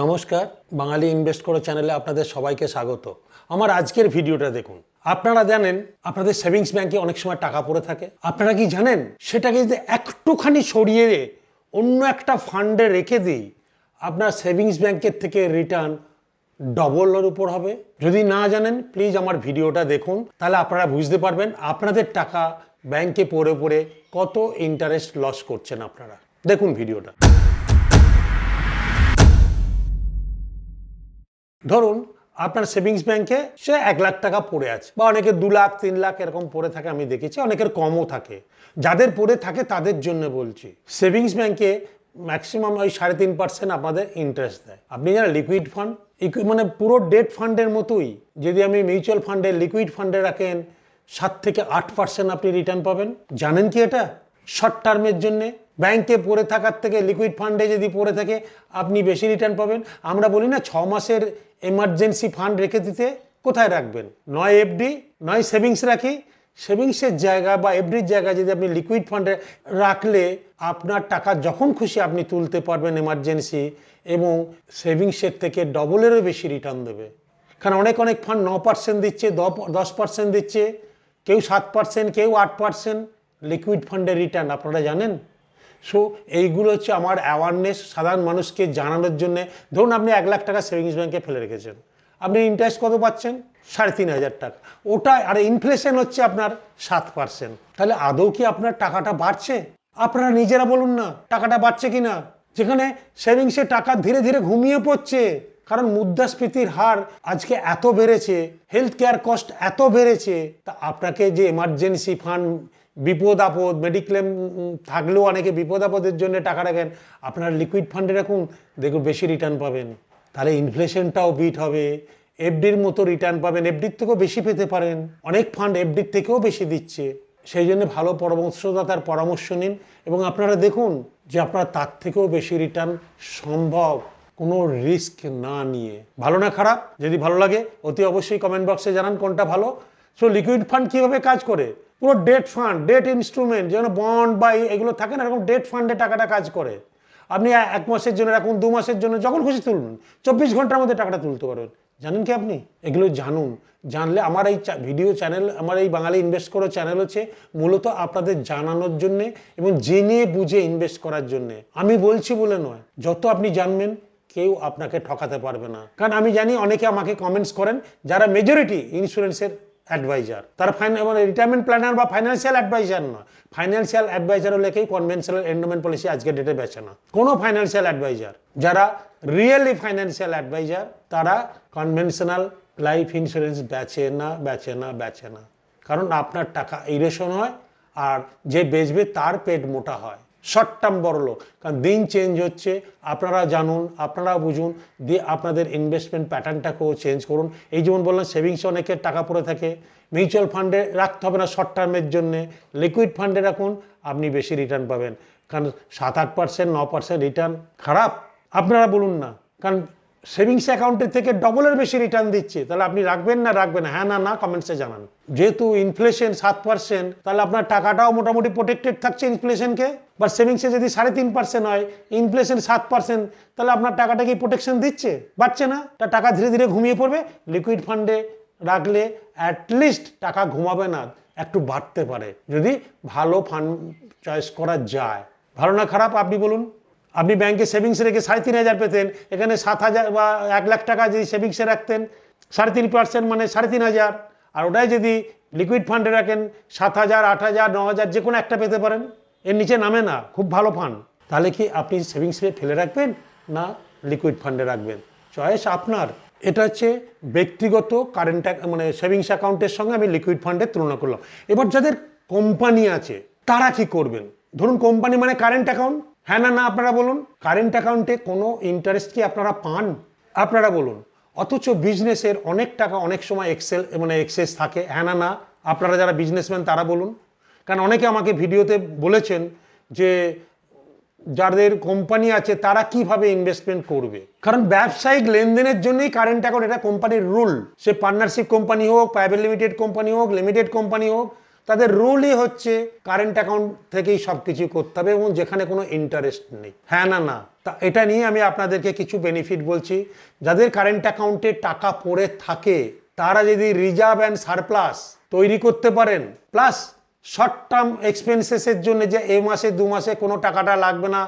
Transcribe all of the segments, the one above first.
নমস্কার, বাঙালি ইনভেস্ট করো চ্যানেলে আপনাদের সবাইকে স্বাগত। আমার আজকের ভিডিওটা দেখুন। আপনারা জানেন, আপনাদের সেভিংস ব্যাংকে অনেক সময় টাকা পড়ে থাকে। আপনারা কি জানেন, সেটাকে যদি একটুখানি সরিয়ে অন্য একটা ফান্ডে রেখে দিই, আপনার সেভিংস ব্যাংকের থেকে রিটার্ন ডবলের উপর হবে। যদি না জানেন প্লিজ আমার ভিডিওটা দেখুন। তাহলে আপনারা বুঝতে পারবেন, আপনাদের টাকা ব্যাংকে পড়ে পড়ে কত ইন্টারেস্ট লস করছেন আপনারা। দেখুন ভিডিওটা। ধরুন, আপনার সেভিংস ব্যাংকে সে এক লাখ টাকা পড়ে আছে, বা অনেকে দু লাখ, তিন লাখ এরকম পড়ে থাকে, আমি দেখেছি, অনেকের কমও থাকে। যাদের পড়ে থাকে, তাদের জন্য বলছি, সেভিংস ব্যাংকে ম্যাক্সিমাম ওই সাড়ে তিন পার্সেন্ট আপনাদের ইন্টারেস্ট দেয়। আপনি জানেন লিকুইড ফান্ড মানে পুরো ডেট ফান্ডের মতোই, যদি আমি মিউচুয়াল ফান্ডে লিকুইড ফান্ডে রাখেন, সাত থেকে আট পার্সেন্ট আপনি রিটার্ন পাবেন। জানেন কি এটা? শর্ট টার্মের জন্যে ব্যাংকে পড়ে থাকার থেকে লিকুইড ফান্ডে যদি পড়ে থাকে, আপনি বেশি রিটার্ন পাবেন। আমরা বলি না, ছ মাসের এমার্জেন্সি ফান্ড রেখে দিতে কোথায় রাখবেন? নয় এফডি নয় সেভিংস রাখি সেভিংসের জায়গা বা এফডির জায়গা যদি আপনি লিকুইড ফান্ডে রাখলে আপনার টাকা যখন খুশি আপনি তুলতে পারবেন এমার্জেন্সি এবং সেভিংসের থেকে ডবলেরও বেশি রিটার্ন দেবে। কারণ অনেক অনেক ফান্ড ন পার্সেন্ট দিচ্ছে, দশ পার্সেন্ট দিচ্ছে, কেউ সাত পার্সেন্ট কেউ আট পার্সেন্ট লিকুইড ফান্ডের রিটার্ন আপনারা জানেন? সো এইগুলো হচ্ছে আমার অ্যাওয়ারনেস সাধারণ মানুষকে জানানোর জন্য। ধরুন আপনি এক লাখ টাকা সেভিংস ব্যাংকে ফেলে রেখেছেন। আপনি ইন্টারেস্ট কত পাচ্ছেন? সাড়ে তিন হাজার টাকা। ওটা, আর ইনফ্লেশন হচ্ছে আপনার সাত পার্সেন্ট তাহলে আদৌ কি আপনার টাকাটা বাড়ছে? আপনারা নিজেরা বলুন না, টাকাটা বাড়ছে কি না যেখানে সেভিংসে টাকা ধীরে ধীরে ঘুমিয়ে পড়ছে। কারণ মুদ্রাস্ফীতির হার আজকে এত বেড়েছে হেলথ কেয়ার কস্ট এত বেড়েছে, তা আপনাকে যে এমার্জেন্সি ফান্ড বিপদ আপদ মেডিক্লেম থাকলেও অনেকে বিপদ আপদের জন্য টাকা রাখেন। আপনার লিকুইড ফান্ডে রাখুন, দেখুন বেশি রিটার্ন পাবেন। তাহলে ইনফ্লেশনটাও বিট হবে। এফডির মতো রিটার্ন পাবেন। এফডির থেকেও বেশি পেতে পারেন। অনেক ফান্ড এফডির থেকেও বেশি দিচ্ছে। সেই জন্য ভালো পরামর্শদাতার পরামর্শ নিন এবং আপনারা দেখুন যে আপনার তার থেকেও বেশি রিটার্ন সম্ভব। কোনো রিস্ক না নিয়ে। ভালো না খারাপ? যদি ভালো লাগে, অতি অবশ্যই কমেন্ট বক্সে জানান কোনটা ভালো। সো লিকুইড ফান্ড কীভাবে কাজ করে? পুরো ডেট ফান্ড ডেট ইনস্ট্রুমেন্ট যেন বন্ড বা এগুলো থাকে না, এরকম ডেট ফান্ডে টাকাটা কাজ করে। আপনি এক মাসের জন্য রাখুন, দু মাসের জন্য, যখন খুশি তুলুন, চব্বিশ ঘণ্টার মধ্যে টাকাটা তুলতে পারবেন। জানেন কি আপনি? এগুলো জানুন। জানলে আমার এই ভিডিও চ্যানেল আমার এই বাঙালি ইনভেস্ট করো চ্যানেল হচ্ছে মূলত আপনাদের জানানোর জন্যে এবং জেনে বুঝে ইনভেস্ট করার জন্যে। আমি বলছি বলে নয়, যত আপনি জানবেন, কেউ আপনাকে ঠকাতে পারবে না। কারণ আমি জানি অনেকে আমাকে কমেন্টস করেন, যারা মেজরিটি ইন্স্যুরেন্সের অ্যাডভাইজার তারা মানে রিটায়ারমেন্ট প্ল্যানার বা ফাইন্যান্সিয়াল অ্যাডভাইজার নয়। ফাইন্যান্সিয়াল অ্যাডভাইজার কেউ কনভেনশনাল এন্ডোমেন্ট পলিসি আজকে ডেটে বেছে না। কোনো ফাইন্যান্সিয়াল অ্যাডভাইজার যারা রিয়েলি ফাইন্যান্সিয়াল অ্যাডভাইজার তারা কনভেনশনাল লাইফ ইন্স্যুরেন্স বেচে না বেচে না বেচে না। কারণ আপনার টাকা ইরেশন হয়, আর যে বেচবে তার পেট মোটা হয়। শর্ট টার্ম বড় লোক কারণ দিন চেঞ্জ হচ্ছে, আপনারা জানুন আপনারা বুঝুন, দিয়ে আপনাদের ইনভেস্টমেন্ট প্যাটার্নটাকেও চেঞ্জ করুন। এই যেমন বললাম সেভিংসে অনেকের টাকা পড়ে থাকে মিউচুয়াল ফান্ডে রাখতে হবে না শর্ট টার্মের জন্যে। লিকুইড ফান্ডে রাখুন, আপনি বেশি রিটার্ন পাবেন। কারণ সাত আট পার্সেন্ট ন পার্সেন্ট রিটার্ন খারাপ। আপনারা বলুন না। কারণ সেভিংস অ্যাকাউন্টের থেকে ডবলের বেশি রিটার্ন দিচ্ছে। তাহলে আপনি রাখবেন না, রাখবেন হ্যাঁ না না কমেন্টসে জানান। যেহেতু ইনফ্লেশন সাত পার্সেন্ট তাহলে আপনার টাকাটাও মোটামুটি প্রোটেক্টেড থাকছে ইনফ্লেশনকে বা সেভিংসে যদি সাড়ে তিন পার্সেন্ট হয় ইনফ্লেশন সাত পার্সেন্ট তাহলে আপনার টাকাটা কি প্রোটেকশন দিচ্ছে? বাড়ছে না? তা টাকা ধীরে ধীরে ঘুমিয়ে পড়বে। লিকুইড ফান্ডে রাখলে অ্যাটলিস্ট টাকা ঘুমাবে না, একটু বাড়তে পারে। যদি ভালো ফান্ড চয়েস করা যায়। ভালো না খারাপ, আপনি বলুন। আপনি ব্যাংকে সেভিংস রেখে সাড়ে তিন হাজার পেতেন, এখানে সাত হাজার বা এক লাখ টাকা যদি সেভিংসে রাখতেন, সাড়ে তিন পার্সেন্ট মানে সাড়ে তিন হাজার। আর ওটাই যদি লিকুইড ফান্ডে রাখেন, সাত হাজার, আট হাজার, ন হাজার, যে কোনো একটা পেতে পারেন। এর নিচে নামে না, খুব ভালো ফান্ড তাহলে কি আপনি সেভিংসে ফেলে রাখবেন না লিকুইড ফান্ডে রাখবেন? চয়েস আপনার। এটা হচ্ছে ব্যক্তিগত কারেন্ট মানে সেভিংস অ্যাকাউন্টের সঙ্গে আমি লিকুইড ফান্ডের তুলনা করলাম। এবার যাদের কোম্পানি আছে, তারা কি করবেন? ধরুন কোম্পানি মানে কারেন্ট অ্যাকাউন্ট হ্যাঁ না না, আপনারা বলুন। কারেন্ট অ্যাকাউন্টে কোনো ইন্টারেস্ট কি আপনারা পান? আপনারা বলুন। অথচ বিজনেসের অনেক টাকা অনেক সময় এক্সেল মানে এক্সেস থাকে। হ্যাঁ না না, আপনারা যারা বিজনেসম্যান তারা বলুন। কারণ অনেকে আমাকে ভিডিওতে বলেছেন যে যাদের কোম্পানি আছে, তারা কীভাবে ইনভেস্টমেন্ট করবে? কারণ ব্যবসায়িক লেনদেনের জন্যই কারেন্ট অ্যাকাউন্ট এটা কোম্পানির রুল সে পার্টনারশিপ কোম্পানি হোক প্রাইভেট লিমিটেড কোম্পানি হোক লিমিটেড কোম্পানি হোক তাদের রুলই হচ্ছে কারেন্ট অ্যাকাউন্ট থেকেই সব কিছু করতে হবে এবং যেখানে কোনো ইন্টারেস্ট নেই। হ্যাঁ না না। তা এটা নিয়ে আমি আপনাদেরকে কিছু বেনিফিট বলছি। যাদের কারেন্ট অ্যাকাউন্টে টাকা পড়ে থাকে, তারা যদি রিজার্ভ অ্যান্ড সারপ্লাস তৈরি করতে পারেন প্লাস শর্ট টার্ম এক্সপেন্সেসের জন্য যে এ মাসে, দু মাসে কোনো টাকাটা লাগবে না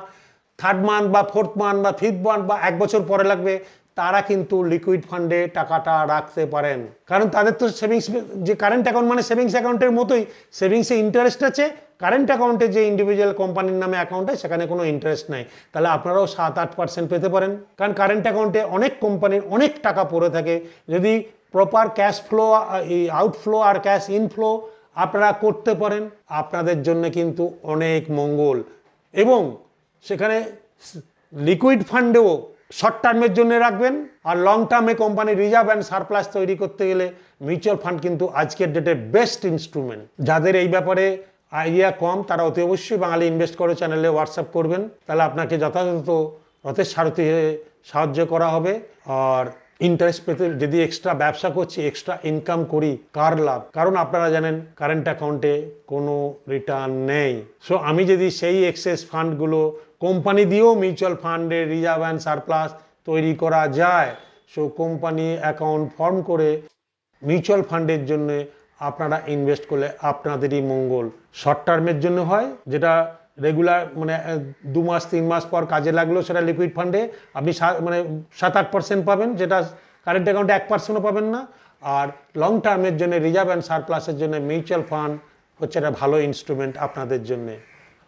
থার্ড মান্থ বা ফোর্থ মান্থ বা ফিফথ মান্থ বা এক বছর পরে লাগবে তারা কিন্তু লিকুইড ফান্ডে টাকাটা রাখতে পারেন। কারণ তাদের তো সেভিংস যে কারেন্ট অ্যাকাউন্ট মানে সেভিংস অ্যাকাউন্টের মতোই সেভিংসে ইন্টারেস্ট আছে কারেন্ট অ্যাকাউন্টে যে ইন্ডিভিজুয়াল কোম্পানির নামে অ্যাকাউন্ট হয়, সেখানে কোনো ইন্টারেস্ট নাই। তাহলে আপনারাও সাত আট পার্সেন্ট পেতে পারেন। কারণ কারেন্ট অ্যাকাউন্টে অনেক কোম্পানির অনেক টাকা পড়ে থাকে। যদি প্রপার ক্যাশ ফ্লো আউটফ্লো আর ক্যাশ ইনফ্লো আপনারা করতে পারেন, আপনাদের জন্য কিন্তু অনেক মঙ্গল। এবং সেখানে লিকুইড ফান্ডেও শর্ট টার্মের জন্য রাখবেন আর লং টার্মে কোম্পানি রিজার্ভ অ্যান্ড সারপ্লাস তৈরি করতে গেলে মিউচুয়াল ফান্ড কিন্তু আজকের ডেটে বেস্ট ইনস্ট্রুমেন্ট যাদের এই ব্যাপারে আইডিয়া কম, তারা অতি অবশ্যই বাঙালি ইনভেস্ট করে চ্যানেলে হোয়াটসঅ্যাপ করবেন। তাহলে আপনাকে যথাযথ রথের সারথি হয়ে সাহায্য করা হবে। আর ইন্টারেস্ট পেতে যদি এক্সট্রা ব্যবসা করছি এক্সট্রা ইনকাম করি, কার লাভ? কারণ আপনারা জানেন কারেন্ট অ্যাকাউন্টে কোনো রিটার্ন নেই। সো আমি যদি সেই এক্সেস ফান্ডগুলো কোম্পানি দিয়েও মিউচুয়াল ফান্ডে রিজার্ভ অ্যান্ড সারপ্লাস তৈরি করা যায় সো কোম্পানি অ্যাকাউন্ট ফর্ম করে মিউচুয়াল ফান্ডের জন্য আপনারা ইনভেস্ট করলে আপনাদেরই মঙ্গল। শর্ট টার্মের জন্য হয়, যেটা রেগুলার মানে দু মাস, তিন মাস পর কাজে লাগল সেটা লিকুইড ফান্ডে আপনি মানে সাত, আট পার্সেন্ট পাবেন, যেটা কারেন্ট অ্যাকাউন্টে এক পার্সেন্টও পাবেন না। আর লং টার্মের জন্য রিজার্ভ অ্যান্ড সারপ্লাসের জন্য মিউচুয়াল ফান্ড হচ্ছে একটা ভালো ইনস্ট্রুমেন্ট আপনাদের জন্যে।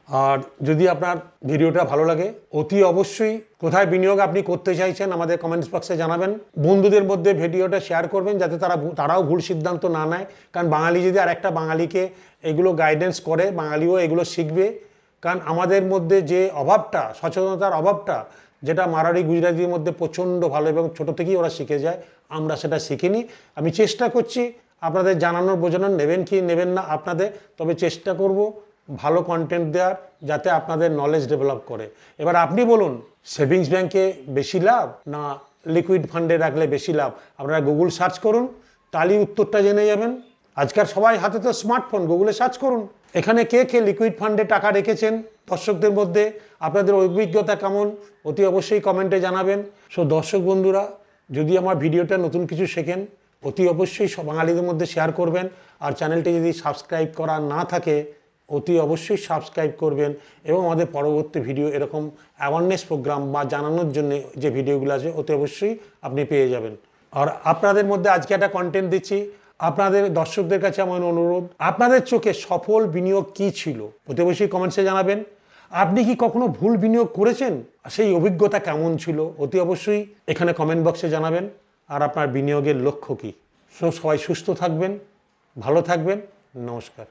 আর যদি আপনার ভিডিওটা ভালো লাগে, অতি অবশ্যই কোথায় বিনিয়োগ আপনি করতে চাইছেন আমাদের কমেন্টস বক্সে জানাবেন। বন্ধুদের মধ্যে ভিডিওটা শেয়ার করবেন, যাতে তারা তারাও ভুল সিদ্ধান্ত না নেয়। কারণ বাঙালি যদি আর একটা বাঙালিকে এগুলো গাইডেন্স করে, বাঙালিও এগুলো শিখবে কারণ আমাদের মধ্যে যে অভাবটা, সচেতনতার অভাবটা, যেটা মারারি গুজরাটির মধ্যে প্রচণ্ড ভালো এবং ছোট থেকেই ওরা শিখে যায়, আমরা সেটা শিখিনি। আমি চেষ্টা করছি আপনাদের জানানোর, বোঝানোর, নেবেন কি নেবেন না আপনাদের, তবে চেষ্টা করব ভালো কন্টেন্ট দেওয়ার যাতে আপনাদের নলেজ ডেভেলপ করে। এবার আপনি বলুন সেভিংস ব্যাংকে বেশি লাভ না লিকুইড ফান্ডে রাখলে বেশি লাভ? আপনারা গুগল সার্চ করুন তাহলেই উত্তরটা জেনে যাবেন। আজকাল সবাই হাতে তো স্মার্টফোন গুগলে সার্চ করুন। এখানে কে কে লিকুইড ফান্ডে টাকা রেখেছেন? দর্শকদের মধ্যে আপনাদের অভিজ্ঞতা কেমন? অতি অবশ্যই কমেন্টে জানাবেন। সো দর্শক বন্ধুরা, যদি আমার ভিডিওটা নতুন কিছু শেখেন, অতি অবশ্যই সব বাঙালিদের মধ্যে শেয়ার করবেন। আর চ্যানেলটি যদি সাবস্ক্রাইব করা না থাকে, অতি অবশ্যই সাবস্ক্রাইব করবেন। এবং আমাদের পরবর্তী ভিডিও এরকম অ্যাওয়ারনেস প্রোগ্রাম বা জানানোর জন্য যে ভিডিওগুলো আছে, অতি অবশ্যই আপনি পেয়ে যাবেন। আর আপনাদের মধ্যে আজকে একটা কন্টেন্ট দিচ্ছি। আপনাদের দর্শকদের কাছে আমার অনুরোধ, আপনাদের চোখে সফল বিনিয়োগ কি ছিল? অবশ্যই কমেন্টসে জানাবেন। আপনি কি কখনো ভুল বিনিয়োগ করেছেন? সেই অভিজ্ঞতা কেমন ছিল? অতি অবশ্যই এখানে কমেন্ট বক্সে জানাবেন। আর আপনার বিনিয়োগের লক্ষ্য কী? সবাই সুস্থ থাকবেন, ভালো থাকবেন। নমস্কার।